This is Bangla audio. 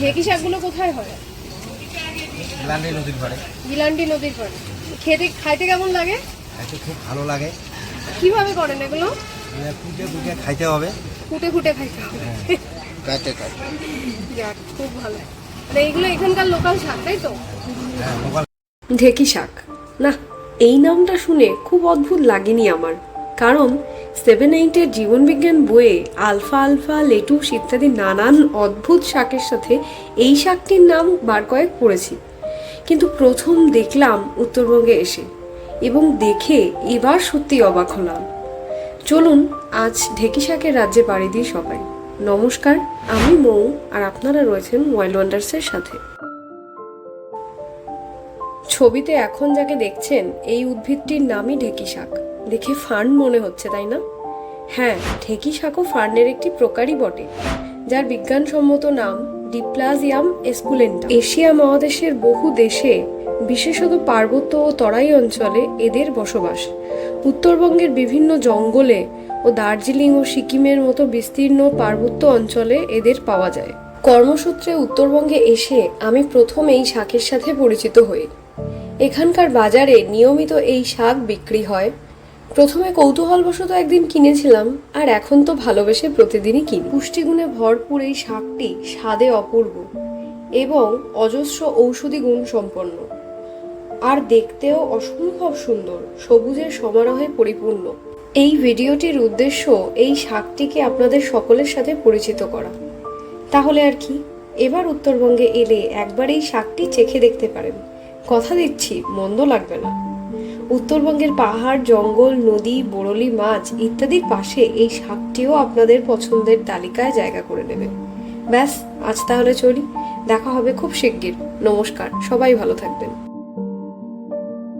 ঢেকি শাকগুলো কোথায় হয়? লান্ডি নদীর পাড়ে গিলান্ডি নদীর পাড়ে খেতে খাইতে কেমন লাগে? এতে খুব ভালো লাগে। কীভাবে করেন এগুলো? কুটে কুটে খাইতে হবে। ফুটে ফুটে খাইতে হবে। কাটে কাটে। যাক খুব ভালো। মানে এইগুলো এখানকার লোকাল শাক তাই তো? হ্যাঁ ঢেকি শাক। না এই নামটা শুনে খুব অদ্ভুত লাগেনি আমার। কারণ সেভেন এইটের জীবনবিজ্ঞান বইয়ে আলফা আলফা, লেটুস ইত্যাদি নানান অদ্ভুত শাকের সাথে এই শাকটির নাম বার কয়েক পড়েছি। কিন্তু প্রথম দেখলাম উত্তরবঙ্গে এসে এবং দেখে এবার সত্যি অবাক হলাম। চলুন, আজ ঢেকি শাকের রাজ্যে পাড়ি দিই সবাই। নমস্কার, আমি মৌ আর আপনারা রয়েছেন ওয়াইল্ড ওয়ান্ডার্সের সাথে। ছবিতে এখন যাকে দেখছেন, এই উদ্ভিদটির নামই ঢেকি শাক। দেখে ফার্ন মনে হচ্ছে, তাই না? হ্যাঁ ঢেকি শাকও ফার্নের একটি প্রকারই বটে, যার বিজ্ঞানসম্মত নাম ডিপ্লাজিয়াম এসকুলেন্টা। এশিয়া মহাদেশের বহু দেশে, বিশেষত পার্বত্য ও তরাই অঞ্চলে এদের বসবাস। উত্তরবঙ্গের বিভিন্ন জঙ্গলে ও দার্জিলিং ও সিকিমের মতো বিস্তীর্ণ পার্বত্য অঞ্চলে এদের পাওয়া যায়। কর্মসূত্রে উত্তরবঙ্গে এসে আমি প্রথম এই শাকের সাথে পরিচিত হই। এখানকার বাজারে নিয়মিত এই শাক বিক্রি হয়। প্রথমে কৌতূহলবশত একদিন কিনেছিলাম, আর এখন তো ভালোবেসে প্রতিদিনই কিনি। পুষ্টিগুণে ভরপুর এই শাকটি স্বাদে অপূর্ব এবং অজস্র ঔষধি গুণ সম্পন্ন। আর দেখতেও অসম্ভব সুন্দর, সবুজের সমারোহে পরিপূর্ণ। এই ভিডিওটির উদ্দেশ্য এই শাকটিকে আপনাদের সকলের সাথে পরিচিত করা। তাহলে আর কি? এবার উত্তরবঙ্গে এলে একবার এই শাকটি চেখে দেখতে পারেন। কথা দিচ্ছি, মন্দ লাগবে না। উত্তরবঙ্গের পাহাড়, জঙ্গল, নদী বরলি মাছ ইত্যাদির পাশে এই শাকটিও আপনাদের পছন্দের তালিকায় জায়গা করে নেবে। ব্যাস, আজ তাহলে চলি। দেখা হবে খুব শিগগির। নমস্কার। সবাই ভালো থাকবেন।